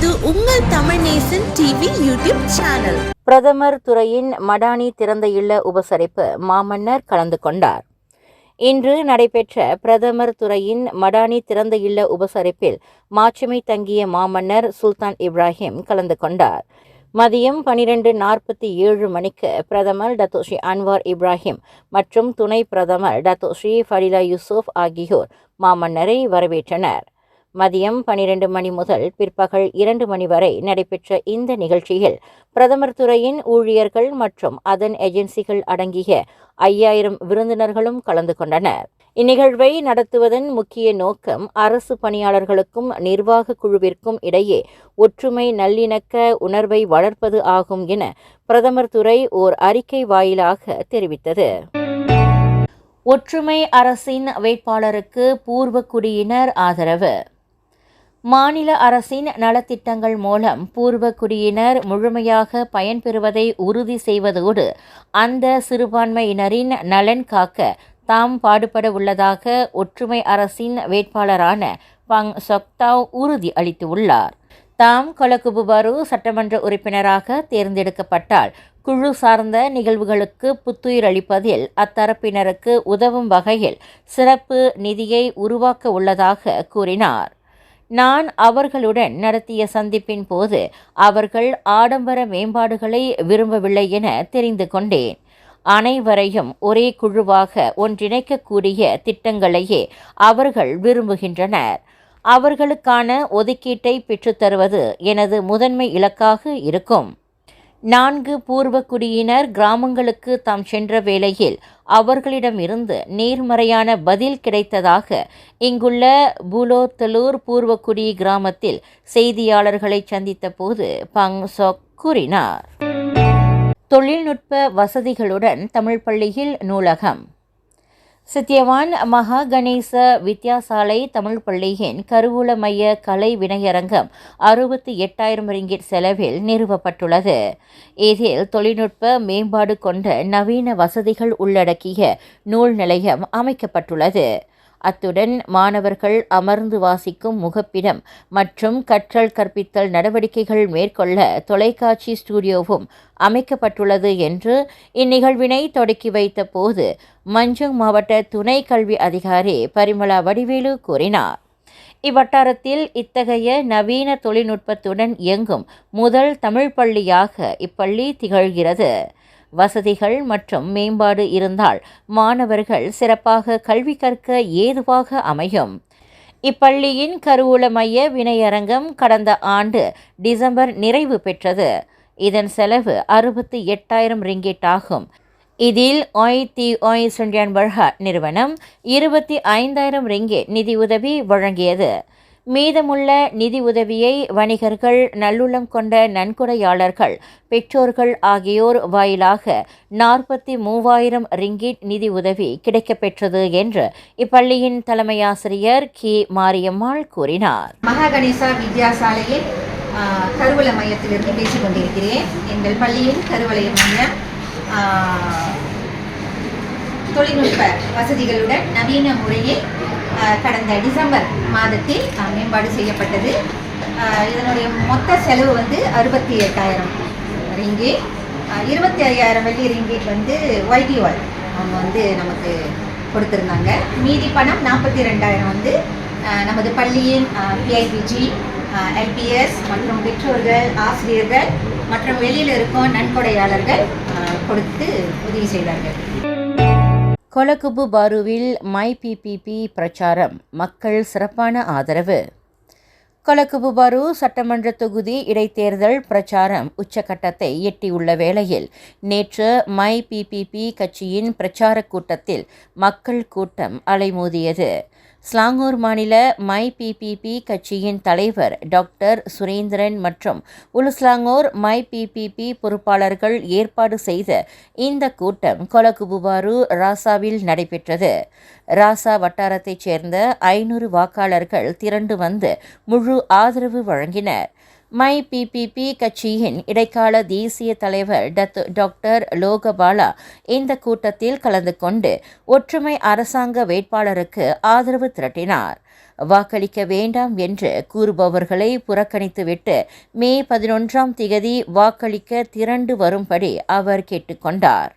இது உங்கள் Tamil Nesan TV YouTube channel. பிரதமர் துறையின் மடானி திறந்த இல்ல உபசரிப்பு மாமன்னர் கலந்து கொண்டார். இன்று நடைபெற்ற பிரதமர் துறையின் மடானி திறந்த இல்ல உபசரிப்பில் மாட்சிமை தங்கிய மாமன்னர் சுல்தான் இப்ராஹிம் கலந்து கொண்டார். மதியம் பனிரெண்டு நாற்பத்தி ஏழு மணிக்கு பிரதமர் டத்தோஸ்ரீ அன்வார் இப்ராஹிம் மற்றும் துணை பிரதமர் டத்தோஸ்ரீ ஃபடிலா யூசுப் ஆகியோர் மாமன்னரை வரவேற்றனர். மதியம் பனிரெண்டு மணி முதல் பிற்பகல் இரண்டு மணி வரை நடைபெற்ற இந்த நிகழ்ச்சியில் பிரதமர் துறையின் ஊழியர்கள் மற்றும் அதன் ஏஜென்சிகள் அடங்கிய ஐயாயிரம் விருந்தினர்களும் கலந்து கொண்டனர். இந்நிகழ்வை நடத்துவதன் முக்கிய நோக்கம் அரசு பணியாளர்களுக்கும் நிர்வாக குழுவிற்கும் இடையே ஒற்றுமை நல்லிணக்க உணர்வை வளர்ப்பது ஆகும் என பிரதமர் துறை ஓர் அறிக்கை வாயிலாக தெரிவித்தது. ஒற்றுமை அரசின் வேட்பாளருக்கு பூர்வக்குடியினர் ஆதரவு. மாநில அரசின் நலத்திட்டங்கள் மூலம் பூர்வக்குடியினர் முழுமையாக பயன்பெறுவதை உறுதி செய்வதோடு அந்த சிறுபான்மையினரின் நலன் காக்க தாம் பாடுபட உள்ளதாக ஒற்றுமை அரசின் வேட்பாளரான பங் சொக்தாவ் உறுதி அளித்துள்ளார். தாம் கொலகுபுபாரு சட்டமன்ற உறுப்பினராக தேர்ந்தெடுக்கப்பட்டால் குழு சார்ந்த நிகழ்வுகளுக்கு புத்துயிர் அளிப்பதில் அத்தரப்பினருக்கு உதவும் வகையில் சிறப்பு நிதியை உருவாக்க உள்ளதாக கூறினார். நான் அவர்களுடன் நடத்திய சந்திப்பின் போது அவர்கள் ஆடம்பர மேம்பாடுகளை விரும்பவில்லை என தெரிந்து கொண்டேன். அனைவரையும் ஒரே குழுவாக ஒன்றிணைக்கக்கூடிய திட்டங்களையே அவர்கள் விரும்புகின்றனர். அவர்களுக்கான ஒதுக்கீட்டை பெற்றுத்தருவது எனது முதன்மை இலக்காக இருக்கும். நான்கு பூர்வக்குடியினர் கிராமங்களுக்கு தாம் சென்ற வேளையில் அவர்களிடமிருந்து நேர்மறையான பதில் கிடைத்ததாக இங்குள்ள புலோத்தலூர் பூர்வக்குடி கிராமத்தில் செய்தியாளர்களை சந்தித்த போது பங் சொக் கூறினார். தொழில்நுட்ப வசதிகளுடன் தமிழ் பள்ளியில் நூலகம். சத்யவான் மகா கணேச வித்யாசாலை தமிழ் பள்ளியின் கருவூல மைய கலை வினையரங்கம் அறுபத்தி எட்டாயிரம் ரிங்கிட் செலவில் நிறுவப்பட்டுள்ளது. இதில் தொழில்நுட்ப மேம்பாடு கொண்ட நவீன வசதிகள் உள்ளடக்கிய நூல் நிலையம் அமைக்கப்பட்டுள்ளது. அத்துடன் மாணவர்கள் அமர்ந்து வாசிக்கும் முகப்பிடம் மற்றும் கற்றல் கற்பித்தல் நடவடிக்கைகள் மேற்கொள்ள தொலைக்காட்சி ஸ்டுடியோவும் அமைக்கப்பட்டுள்ளது என்று இந்நிகழ்வினை தொடக்கி வைத்த போது மஞ்சங் மாவட்ட துணை கல்வி அதிகாரி பரிமளா வடிவேலு கூறினார். இவ்வட்டாரத்தில் இத்தகைய நவீன தொழில்நுட்பத்துடன் இயங்கும் முதல் தமிழ் பள்ளியாக இப்பள்ளி திகழ்கிறது. வசதிகள் மற்றும் மேம்பாடு இருந்தால் மாணவர்கள் சிறப்பாக கல்வி கற்க ஏதுவாக அமையும். இப்பள்ளியின் கருவூல மைய வினையரங்கம் கடந்த ஆண்டு டிசம்பர் நிறைவு பெற்றது. இதன் செலவு அறுபத்தி எட்டாயிரம் ரிங்கெட் ஆகும். இதில் ஒய் தி ஒய் சுண்டியான் பர்ஹா நிறுவனம் இருபத்தி ஐந்தாயிரம் ரிங்கெட் நிதியுதவி வழங்கியது. மீதமுள்ள நிதி உதவியை வணிகர்கள் நல்லுள்ளம் கொண்ட நன்கொடையாளர்கள் பெற்றோர்கள் ஆகியோர் வாயிலாக நாற்பத்தி மூவாயிரம் ரிங்கிட் நிதி உதவி கிடைக்கப்பெற்றது என்று இப்பள்ளியின் தலைமையாசிரியர் கி. மாரியம்மாள் கூறினார். மகாகணேசா வித்யாசாலையில் வித்யாசாலையின் மையத்திலிருந்து பேசிக் கொண்டிருக்கிறேன் எங்கள் பள்ளியின் கருவளை மையம் தொழில்நுட்ப வசதிகளுடன் நவீன முறையில் கடந்த டிசம்பர் மாதத்தில் மேம்பாடு செய்யப்பட்டது. இதனுடைய மொத்த செலவு வந்து அறுபத்தி எட்டாயிரம். ரிங்கி இருபத்தி ஐயாயிரம் வெள்ளி ரிங்கிட் வந்து ஒய்டிஓல் அவங்க வந்து நமக்கு கொடுத்துருந்தாங்க. மீதி பணம் நாற்பத்தி ரெண்டாயிரம் வந்து நமது பள்ளியின் பிஐபிஜி எல்பிஎஸ் மற்றும் பெற்றோர்கள் ஆசிரியர்கள் மற்றும் வெளியில் இருக்கும் நன்கொடையாளர்கள் கொடுத்து உதவி செய்தார்கள். கொலகுபு பாருவில் மை பிபிபி பிரச்சாரம். மக்கள் சிறப்பான ஆதரவு. கொலகுபு பாரு சட்டமன்ற தொகுதி இடைத்தேர்தல் பிரச்சாரம் உச்சகட்டத்தை எட்டியுள்ள வேளையில் நேற்று மை பிபிபி கட்சியின் பிரச்சாரக் கூட்டத்தில் மக்கள் கூட்டம் அலைமோதியது. ஸ்லாங்கூர் மாநில மை பிபிபி கட்சியின் தலைவர் டாக்டர் சுரேந்திரன் மற்றும் உலுஸ்லாங்கூர் மை பிபிபி பொறுப்பாளர்கள் ஏற்பாடு செய்த இந்த கூட்டம் கொலகுபுவாரு ராசாவில் நடைபெற்றது. ராசா வட்டாரத்தைச் சேர்ந்த ஐநூறு வாக்காளர்கள் திரண்டு வந்து முழு ஆதரவு வழங்கினர். மை பிபிபி கட்சியின் இடைக்கால தேசிய தலைவர் டத் டாக்டர் லோகபாலா இந்த கூட்டத்தில் கலந்து கொண்டு ஒற்றுமை அரசாங்க வேட்பாளருக்கு ஆதரவு திரட்டினார். வாக்களிக்க வேண்டாம் என்று கூறுபவர்களை புறக்கணித்துவிட்டு மே பதினொன்றாம் திகதி வாக்களிக்க திரண்டு வரும்படி அவர் கேட்டுக்கொண்டார்.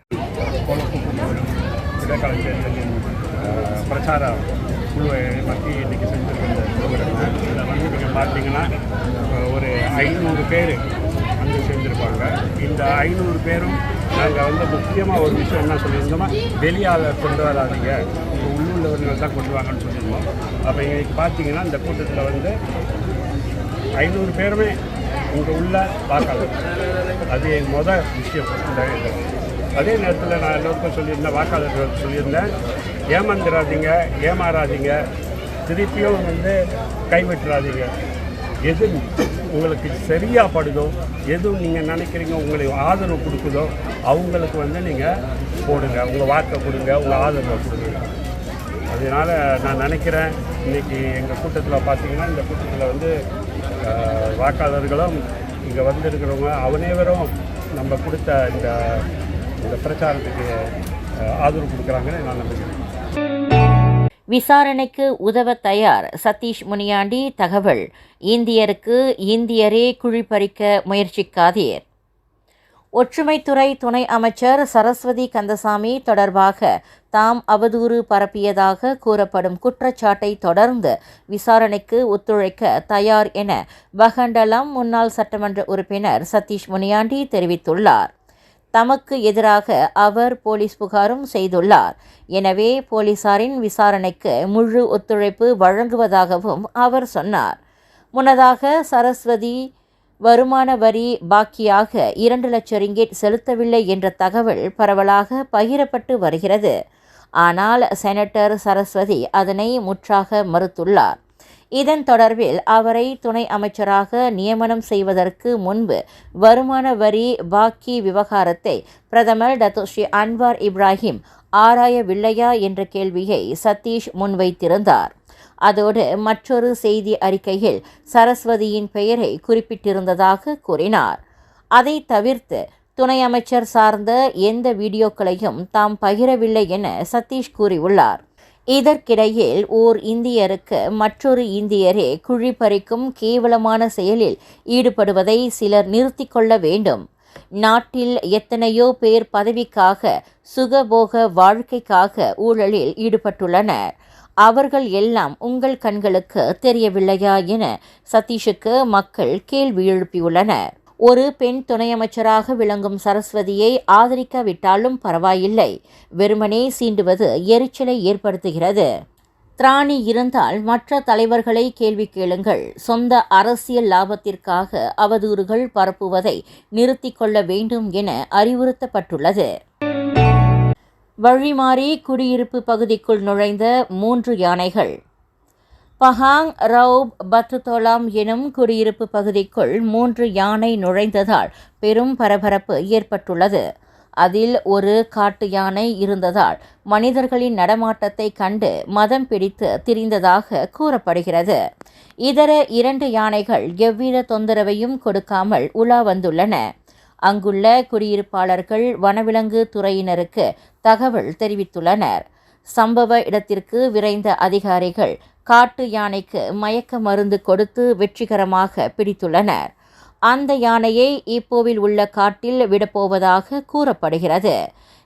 குழுவை பற்றி இன்றைக்கி செஞ்சுருக்கிற ப்ரோக்ராம் இதில் வந்து நீங்கள் பார்த்தீங்கன்னா ஐநூறு பேர் வந்து சேர்ந்துருப்பாங்க. இந்த ஐநூறு பேரும் நாங்கள் வந்து முக்கியமாக ஒரு விஷயம் என்ன சொல்லியிருந்தோமா வெளியால் கொண்டு வராதீங்க. உங்கள் உள்ளூர்லவர்கள் தான் கொண்டு வாங்கன்னு சொல்லியிருந்தோம். அப்போ இன்றைக்கி பார்த்தீங்கன்னா இந்த கூட்டத்தில் வந்து ஐநூறு பேருமே இங்கே உள்ள வாக்காளர். அது என் முத விஷயம். இந்த அதே நேரத்தில் நான் எல்லோருக்கும் சொல்லியிருந்தேன் வாக்காளர்கள் சொல்லியிருந்தேன் ஏமாந்துடாதீங்க ஏமாறாதீங்க. திருப்பியும் வந்து கைவிட்டுறாதீங்க. எது உங்களுக்கு சரியாக படுதோ எது நீங்கள் நினைக்கிறீங்க உங்களை ஆதரவு கொடுக்குதோ அவங்களுக்கு வந்து நீங்கள் போடுங்க. உங்கள் வாக்கை கொடுங்க உங்கள் ஆதரவை கொடுங்க. அதனால் நான் நினைக்கிறேன் இன்றைக்கி எங்கள் கூட்டத்தில் பார்த்தீங்கன்னா இந்த கூட்டத்தில் வந்து வாக்காளர்களும் இங்கே வந்திருக்கிறவங்க அவனைவரும் நம்ம கொடுத்த இந்த இந்த பிரச்சாரத்துக்கு ஆதரவு கொடுக்குறாங்கன்னு நான் நம்புகிறேன். விசாரணைக்கு உதவ தயார் சதீஷ் முனியாண்டி. தகவல் இந்தியருக்கு இந்தியரே குழிப்பறிக்க முயற்சிக்காதீர். ஒற்றுமைத்துறை துணை அமைச்சர் சரஸ்வதி கந்தசாமி தொடர்பாக தாம் அவதூறு பரப்பியதாக கூறப்படும் குற்றச்சாட்டை தொடர்ந்து விசாரணைக்கு ஒத்துழைக்க தயார் என வகண்டலம் முன்னாள் சட்டமன்ற உறுப்பினர் சதீஷ் முனியாண்டி தெரிவித்துள்ளார். தமக்கு எதிராக அவர் போலீஸ் புகாரும் செய்துள்ளார். எனவே போலீசாரின் விசாரணைக்கு முழு ஒத்துழைப்பு வழங்குவதாகவும் அவர் சொன்னார். முன்னதாக சரஸ்வதி வருமான வரி பாக்கியாக இரண்டு லட்சம் ரிங்கெட் செலுத்தவில்லை என்ற தகவல் பரவலாக பகிரப்பட்டு வருகிறது. ஆனால் செனட்டர் சரஸ்வதி அதனை முற்றாக மறுத்துள்ளார். இதன் தொடர்பில் அவரை துணை அமைச்சராக நியமனம் செய்வதற்கு முன்பு வருமான வரி பாக்கி விவகாரத்தை பிரதமர் டத்தோஸ்ரீ அன்வார் இப்ராஹிம் ஆராயவில்லையா என்ற கேள்வியை சதீஷ் முன்வைத்திருந்தார். அதோடு மற்றொரு செய்தி அறிக்கையில் சரஸ்வதியின் பெயரை குறிப்பிட்டிருந்ததாக கூறினார். அதை தவிர்த்து துணை அமைச்சர் சார்ந்த எந்த வீடியோக்களையும் தாம் பகிரவில்லை என சதீஷ் கூறியுள்ளார். இதற்கிடையில் ஓர் இந்தியருக்கு மற்றொரு இந்தியரே குழி பறிக்கும் கேவலமான செயலில் ஈடுபடுவதை சிலர் நிறுத்திக் கொள்ள வேண்டும். நாட்டில் எத்தனையோ பேர் பதவிக்காக சுகபோக வாழ்க்கைக்காக ஊழலில் ஈடுபட்டுள்ளனர். அவர்கள் எல்லாம் உங்கள் கண்களுக்கு தெரியவில்லையா என சதீஷுக்கு மக்கள் கேள்வி எழுப்பியுள்ளனர். ஒரு பெண் துணையமைச்சராக விளங்கும் சரஸ்வதியை ஆதரிக்காவிட்டாலும் பரவாயில்லை. வெறுமனே சீண்டுவது எரிச்சலை ஏற்படுத்துகிறது. திராணி இருந்தால் மற்ற தலைவர்களை கேள்வி கேளுங்கள். சொந்த அரசியல் லாபத்திற்காக அவதூறுகள் பரப்புவதை நிறுத்திக் கொள்ள வேண்டும் என அறிவுறுத்தப்பட்டுள்ளது. வழிமாறி குடியிருப்பு பகுதிக்குள் நுழைந்த மூன்று யானைகள். பஹாங் ரவுப் பத்துதோலாம் எனும் குடியிருப்பு பகுதிக்குள் மூன்று யானை நுழைந்ததால் பெரும் பரபரப்பு ஏற்பட்டுள்ளது. அதில் ஒரு காட்டு யானை இருந்ததால் மனிதர்களின் நடமாட்டத்தை கண்டு மதம் பிடித்து திரிந்ததாக கூறப்படுகிறது. இதர இரண்டு யானைகள் எவ்வித தொந்தரவையும் கொடுக்காமல் உலா வந்துள்ளன. அங்குள்ள குடியிருப்பாளர்கள் வனவிலங்கு துறையினருக்கு தகவல் தெரிவித்துள்ளனர். சம்பவ இடத்திற்கு விரைந்த அதிகாரிகள் காட்டு யானைக்கு மயக்க மருந்து கொடுத்து வெற்றிகரமாக பிடித்துள்ளனர். அந்த யானையை இப்போவில் உள்ள காட்டில் விடப்போவதாக கூறப்படுகிறது.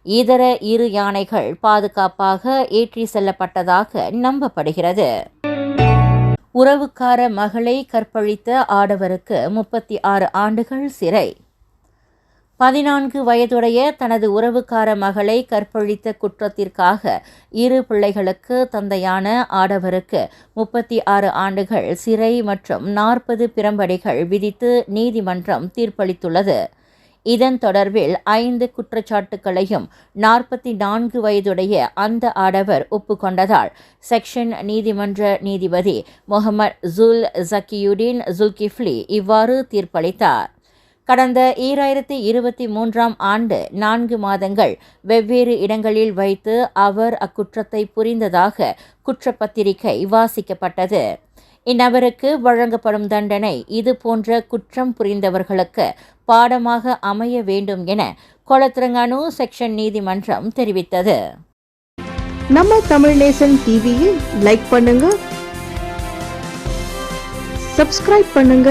இதர இரு யானைகள் பாதுகாப்பாக ஏற்றி செல்லப்பட்டதாக நம்பப்படுகிறது. உறவுக்கார மகளை கற்பழித்த ஆடவருக்கு முப்பத்தி ஆறு ஆண்டுகள் சிறை. பதினான்கு வயதுடைய தனது உறவுக்கார மகளை கற்பழித்த குற்றத்திற்காக இரு பிள்ளைகளுக்கு தந்தையான ஆடவருக்கு முப்பத்தி ஆறு ஆண்டுகள் சிறை மற்றும் நாற்பது பிரம்படிகள் விதித்து நீதிமன்றம் தீர்ப்பளித்துள்ளது. இதன் தொடர்பில் ஐந்து குற்றச்சாட்டுகளையும் நாற்பத்தி நான்கு வயதுடைய அந்த ஆடவர் ஒப்புக்கொண்டதால் செக்ஷன் நீதிமன்ற நீதிபதி முகமது ஜுல் ஜக்கியுடின் ஜுல்கிஃப்லி இவ்வாறு தீர்ப்பளித்தார். கடந்த ஈராயிரத்தி இருபத்தி மூன்றாம் ஆண்டு நான்கு மாதங்கள் வெவ்வேறு இடங்களில் வைத்து அவர் அக்குற்றத்தை புரிந்ததாக குற்றப்பத்திரிகை வாசிக்கப்பட்டது. இந்நபருக்கு வழங்கப்படும் தண்டனை இது போன்ற குற்றம் புரிந்தவர்களுக்கு பாடமாக அமைய வேண்டும் என கொளத்திரங்கானு செக்ஷன் நீதிமன்றம் தெரிவித்தது. நம்ம தமிழ் நேசன் டிவியில் லைக் பண்ணுங்க சப்ஸ்கிரைப் பண்ணுங்க